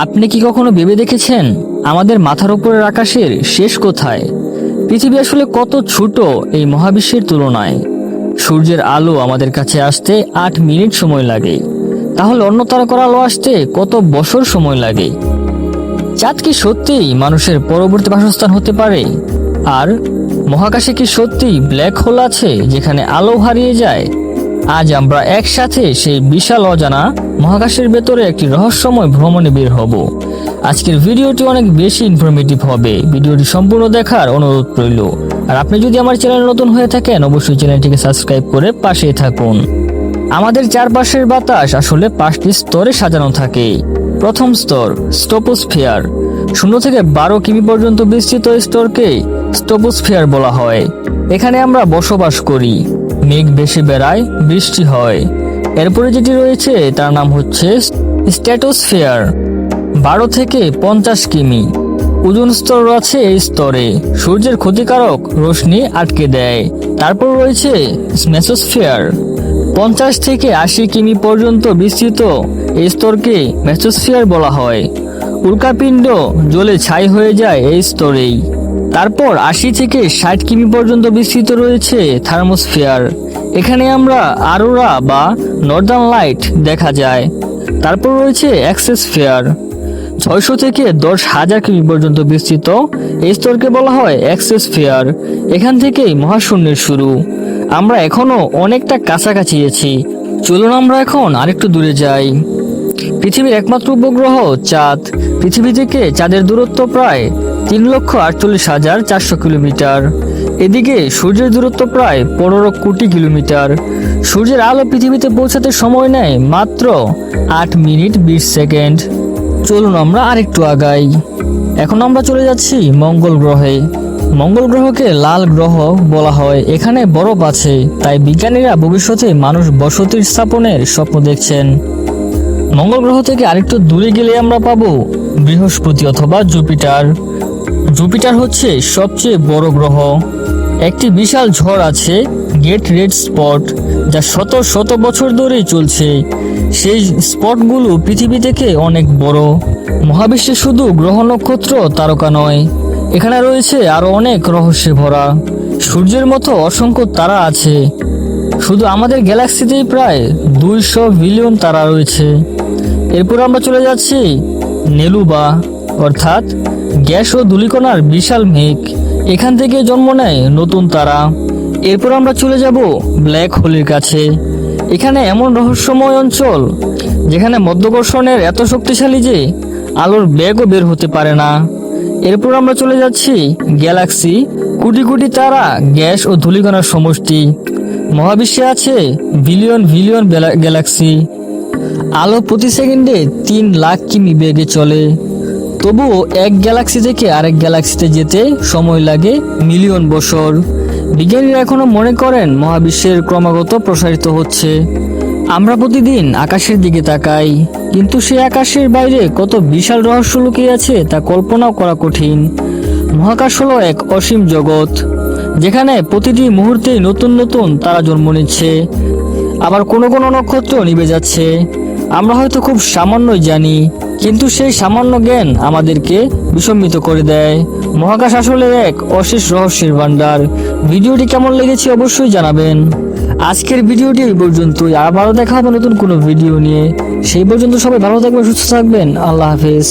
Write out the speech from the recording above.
আপনি কি কখনো ভেবে দেখেছেন আমাদের মাথার উপরের আকাশের শেষ কোথায়? পৃথিবী আসলে কত ছোট এই মহাবিশ্বের তুলনায়। সূর্যের আলো আমাদের কাছে আসতে আট মিনিট সময় লাগে। তাহলে অন্য তারকার আলো আসতে কত বছর সময় লাগে? চাঁদ কি সত্যিই মানুষের পরবর্তী বাসস্থান হতে পারে? আর মহাকাশে কি সত্যিই ব্ল্যাক হোল আছে যেখানে আলো হারিয়ে যায়? আজ আমরা একসাথে সেই বিশাল অজানা মহাকাশের ভেতরে একটি রহস্যময় ভ্রমণে বের হব। আজকের ভিডিওটি অনেক বেশি ইনফরমেটিভ হবে। ভিডিওটি সম্পূর্ণ দেখার অনুরোধ রইল। আর আপনি যদি আমার চ্যানেল নতুন হয়ে থাকেন, অবশ্যই চ্যানেলটিকে সাবস্ক্রাইব করে পাশে থাকুন। আমাদের চারপাশের বাতাস আসলে পাঁচটি স্তরে সাজানো থাকে। প্রথম স্তর, স্টোপোস্ফিয়ার। শূন্য থেকে বারো কিমি পর্যন্ত বিস্তৃত স্তরকে স্টোপোস্ফিয়ার বলা হয়। এখানে আমরা বসবাস করি। মেঘ বেশি বেড়ায়, বৃষ্টি হয়। এরপরে যেটি রয়েছে, তার নাম হচ্ছে স্ট্যাটোস্ফিয়ার। বারো থেকে পঞ্চাশ কিমি। ওজন স্তর আছে এই স্তরে। সূর্যের ক্ষতিকারক রশ্মি আটকে দেয়। তারপর রয়েছে মেসোস্ফিয়ার পঞ্চাশ থেকে আশি কিমি পর্যন্ত বিস্তৃত এই স্তরকে মেসোস্ফিয়ার বলা হয়। উল্কাপিণ্ড জ্বলে ছাই হয়ে যায় এই স্তরেই। তারপর আশি থেকে ষাট কিমি পর্যন্ত বিস্তৃত রয়েছে থার্মোস্ফিয়ার। এখানে আমরা আরোরা বা নর্দার্ন লাইট দেখা যায়। তারপর রয়েছে অ্যাক্সেসফিয়ার ছয়শো থেকে দশ হাজার কিমি পর্যন্ত বিস্তৃত। এই স্তরকে বলা হয় অ্যাক্সেসফিয়ার এখান থেকেই মহাশূন্যের শুরু। আমরা এখনও অনেকটা কাছাকাছি আছি। চলুন আমরা এখন আরেকটু দূরে যাই। পৃথিবীর একমাত্র উপগ্রহ চাঁদ। পৃথিবী থেকে চাঁদের দূরত্ব প্রায় তিন লক্ষ আটচল্লিশ হাজার চারশো কিলোমিটার। এদিকে সূর্যের দূরত্ব প্রায় পনেরো কোটি কিলোমিটার। সূর্যের আলো পৃথিবীতে পৌঁছাতে সময় নেয় মাত্র আট মিনিট বিশ সেকেন্ড। চলুন আমরা আরেকটু আগাই। এখন আমরা চলে যাচ্ছি মঙ্গল গ্রহে। মঙ্গল গ্রহকে লাল গ্রহ বলা হয়। এখানে বরফ আছে, তাই বিজ্ঞানীরা ভবিষ্যতে মানুষ বসতির স্থাপনের স্বপ্ন দেখছেন। মঙ্গল গ্রহ থেকে আরেকটু দূরে গেলে আমরা পাবো বৃহস্পতি অথবা জুপিটার। জুপিটার হচ্ছে সবচেয়ে বড় গ্রহ। একটি বিশাল ঝড় আছে গেট রেড স্পট যা শত শত বছর ধরেই চলছে। সেই স্পটগুলো পৃথিবী থেকে অনেক বড়। মহাবিশ্বে শুধু গ্রহ নক্ষত্র তারকা নয়, এখানে রয়েছে আরও অনেক রহস্যে ভরা। সূর্যের মতো অসংখ্য তারা আছে। শুধু আমাদের গ্যালাক্সিতেই প্রায় দুইশো বিলিয়ন তারা রয়েছে। এরপর আমরা চলে যাচ্ছি নেলুবা, অর্থাৎ গ্যাস ও ধূলিকণার বিশাল মেঘ। এখান থেকে জন্ম নেয় নতুন তারা। এরপর আমরা চলে যাব ব্ল্যাক হোলের কাছে। এখানে এমন রহস্যময় অঞ্চল, যেখানে মধ্যকর্ষণের এত শক্তিশালী যে আলোর ব্যাগও বের হতে পারে না। এরপর আমরা চলে যাচ্ছি গ্যালাক্সি, কোটি কোটি তারা, গ্যাস ও ধূলিকণার সমষ্টি। মহাবিশ্বে আছে বিলিয়ন বিলিয়ন গ্যালাক্সি। আলো প্রতি সেকেন্ডে তিন লাখ কিমি বেগে চলে। তবুও এক গ্যালাক্সি থেকে আরেক গ্যালাক্সিতে যেতে সময় লাগে মিলিয়ন বছর। বিজ্ঞানীরা এখনও মনে করেন মহাবিশ্বের ক্রমাগত প্রসারিত হচ্ছে। আমরা প্রতিদিন আকাশের দিকে তাকাই, কিন্তু সে আকাশের বাইরে কত বিশাল রহস্য লুকিয়ে আছে তা কল্পনাও করা কঠিন। মহাকাশ হলো এক অসীম জগৎ, যেখানে প্রতিটি মুহূর্তেই নতুন নতুন তারা জন্ম নিচ্ছে। আবার কোনো কোনো নক্ষত্র নিভে যাচ্ছে। আমরা হয়তো খুব সামান্যই জানি, কিন্তু সেই সামান্য জ্ঞান আমাদেরকে বিসম্মিত করে দেয়। মহাকাশ আসলে এক অশেষ রহস্যের ভান্ডার ভিডিওটি কেমন লেগেছে অবশ্যই জানাবেন। আজকের ভিডিওটি এই পর্যন্তই। আবারও দেখা হবে নতুন কোনো ভিডিও নিয়ে। সেই পর্যন্ত সবাই ভালো থাকবেন, সুস্থ থাকবেন। আল্লাহ হাফেজ।